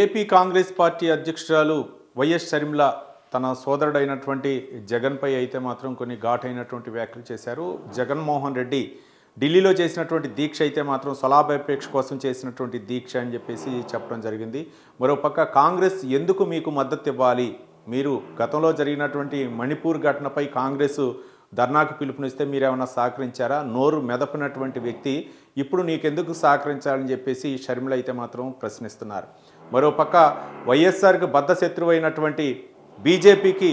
AP Congress party అధ్యక్షురాలు YS Sharmila తన సోదరుడైనటువంటి జగన్పై అయితే మాత్రం కొన్ని ఘాటైనటువంటి వ్యాఖ్యలు చేశారు. జగన్మోహన్ రెడ్డి ఢిల్లీలో చేసినటువంటి దీక్ష అయితే మాత్రం స్వలాభాపేక్ష కోసం చేసినటువంటి దీక్ష అని చెప్పేసి చెప్పడం జరిగింది. మరోపక్క కాంగ్రెస్ ఎందుకు మీకు మద్దతు ఇవ్వాలి? మీరు గతంలో జరిగినటువంటి మణిపూర్ ఘటనపై కాంగ్రెస్ ధర్నాకు పిలుపునిస్తే మీరేమైనా సహకరించారా? నోరు మెదపినటువంటి వ్యక్తి ఇప్పుడు నీకెందుకు సహకరించాలని చెప్పేసి షర్మిల అయితే మాత్రం ప్రశ్నిస్తున్నారు. మరోపక్క వైఎస్ఆర్కి బద్ధ శత్రువైనటువంటి బీజేపీకి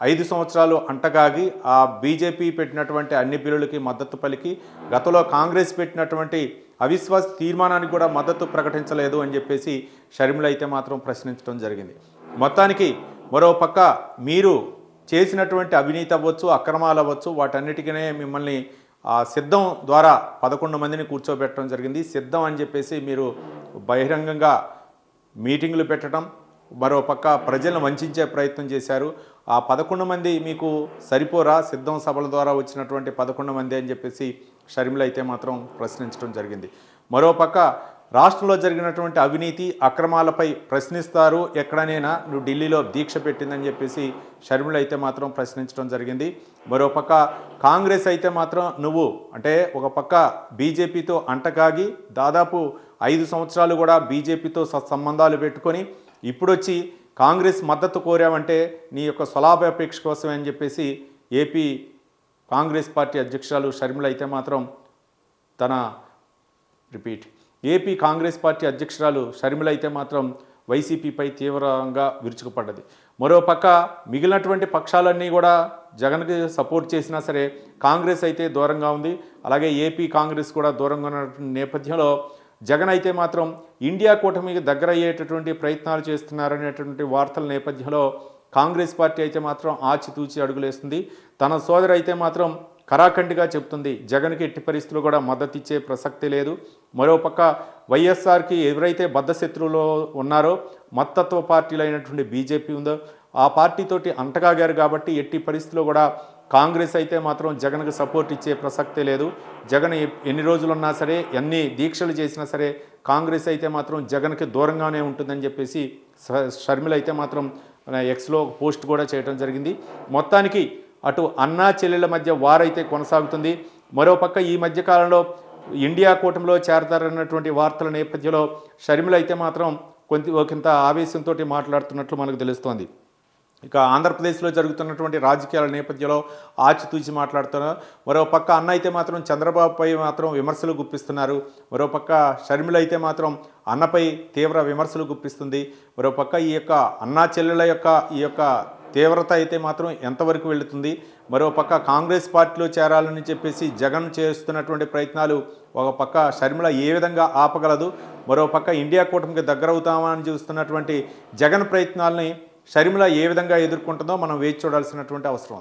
ఐదు సంవత్సరాలు అంటగాగి ఆ బీజేపీ పెట్టినటువంటి అన్ని బిల్లులకి మద్దతు పలికి గతంలో కాంగ్రెస్ పెట్టినటువంటి అవిశ్వాస తీర్మానానికి కూడా మద్దతు ప్రకటించలేదు అని చెప్పేసి షర్మిల అయితే మాత్రం ప్రశ్నించడం జరిగింది. మొత్తానికి మరోపక్క మీరు చేసినటువంటి అవినీతి అవ్వచ్చు అక్రమాలు అవ్వచ్చు వాటన్నిటికనే మిమ్మల్ని ఆ సిద్ధం ద్వారా పదకొండు మందిని కూర్చోబెట్టడం జరిగింది. సిద్ధం అని చెప్పేసి మీరు బహిరంగంగా మీటింగ్లు పెట్టడం మరోపక్క ప్రజలను వంచే ప్రయత్నం చేశారు. ఆ పదకొండు మంది మీకు సరిపోరా? సిద్ధం సభల ద్వారా వచ్చినటువంటి పదకొండు మంది అని చెప్పేసి షర్మిల అయితే మాత్రం ప్రశ్నించడం జరిగింది. మరోపక్క రాష్ట్రంలో జరిగినటువంటి అవినీతి అక్రమాలపై ప్రశ్నిస్తారు. ఎక్కడనైనా నువ్వు ఢిల్లీలో దీక్ష పెట్టిందని చెప్పేసి షర్మిల అయితే మాత్రం ప్రశ్నించడం జరిగింది. మరోపక్క కాంగ్రెస్ అయితే మాత్రం నువ్వు అంటే ఒక పక్క బీజేపీతో అంటకాగి దాదాపు ఐదు సంవత్సరాలు కూడా బీజేపీతో సత్సంబంధాలు పెట్టుకొని ఇప్పుడొచ్చి కాంగ్రెస్ మద్దతు కోరామంటే నీ యొక్క స్వలాభాపేక్ష కోసమే అని చెప్పేసి ఏపీ కాంగ్రెస్ పార్టీ అధ్యక్షురాలు షర్మిల అయితే మాత్రం తన రిపీట్. ఏపీ కాంగ్రెస్ పార్టీ అధ్యక్షురాలు షర్మిల అయితే మాత్రం వైసీపీపై తీవ్రంగా విరుచుకుపడ్డది. మరోపక్క మిగిలినటువంటి పక్షాలన్నీ కూడా జగన్కి సపోర్ట్ చేసినా సరే కాంగ్రెస్ అయితే దూరంగా ఉంది. అలాగే ఏపీ కాంగ్రెస్ కూడా దూరంగా ఉన్నటువంటి నేపథ్యంలో జగన్ అయితే మాత్రం ఇండియా కూటమికి దగ్గర అయ్యేటటువంటి ప్రయత్నాలు చేస్తున్నారనేటువంటి వార్తల నేపథ్యంలో కాంగ్రెస్ పార్టీ అయితే మాత్రం ఆచితూచి అడుగులేస్తుంది. తన సోదరు అయితే మాత్రం కరాఖండిగా చెప్తుంది జగన్కి ఎట్టి పరిస్థితులు కూడా మద్దతు ఇచ్చే ప్రసక్తి లేదు. మరోపక్క వైఎస్ఆర్కి ఎవరైతే బద్ధశత్రువులో ఉన్నారో మత్తత్వ పార్టీలు అయినటువంటి బీజేపీ ఉందో ఆ పార్టీతోటి అంటగాగారు కాబట్టి ఎట్టి పరిస్థితుల్లో కూడా కాంగ్రెస్ అయితే మాత్రం జగన్కి సపోర్ట్ ఇచ్చే ప్రసక్తే లేదు. జగన్ ఎన్ని రోజులు ఉన్నా సరే ఎన్ని దీక్షలు చేసినా సరే కాంగ్రెస్ అయితే మాత్రం జగన్కి దూరంగానే ఉంటుందని చెప్పేసి షర్మిల అయితే మాత్రం ఎక్స్లో పోస్ట్ కూడా చేయడం జరిగింది. మొత్తానికి అటు అన్నా చెల్లెల మధ్య వారైతే కొనసాగుతుంది. మరోపక్క ఈ మధ్యకాలంలో ఇండియా కూటమిలో చేరతారన్నటువంటి వార్తల నేపథ్యంలో షర్మిల అయితే మాత్రం కొంత ఒకంత ఆవేశంతో మాట్లాడుతున్నట్లు మనకు తెలుస్తోంది. ఇక ఆంధ్రప్రదేశ్లో జరుగుతున్నటువంటి రాజకీయాల నేపథ్యంలో ఆచితూచి మాట్లాడుతున్నారు. మరో పక్క అన్న అయితే మాత్రం చంద్రబాబుపై మాత్రం విమర్శలు గుప్పిస్తున్నారు. మరో పక్క షర్మిల అయితే మాత్రం అన్నపై తీవ్ర విమర్శలు గుప్పిస్తుంది. మరో పక్క ఈ యొక్క అన్నా చెల్లెల యొక్క ఈ యొక్క తీవ్రత అయితే మాత్రం ఎంతవరకు వెళుతుంది? మరో పక్క కాంగ్రెస్ పార్టీలో చేరాలని చెప్పేసి జగన్ చేస్తున్నటువంటి ప్రయత్నాలు ఒక పక్క షర్మిల ఏ విధంగా ఆపగలదు? మరో పక్క ఇండియా కూటమికి దగ్గరవుతామని చూస్తున్నటువంటి జగన్ ప్రయత్నాలని షర్మిల ఏ విధంగా ఎదుర్కొంటుందో మనం వేచి చూడాల్సినటువంటి అవసరం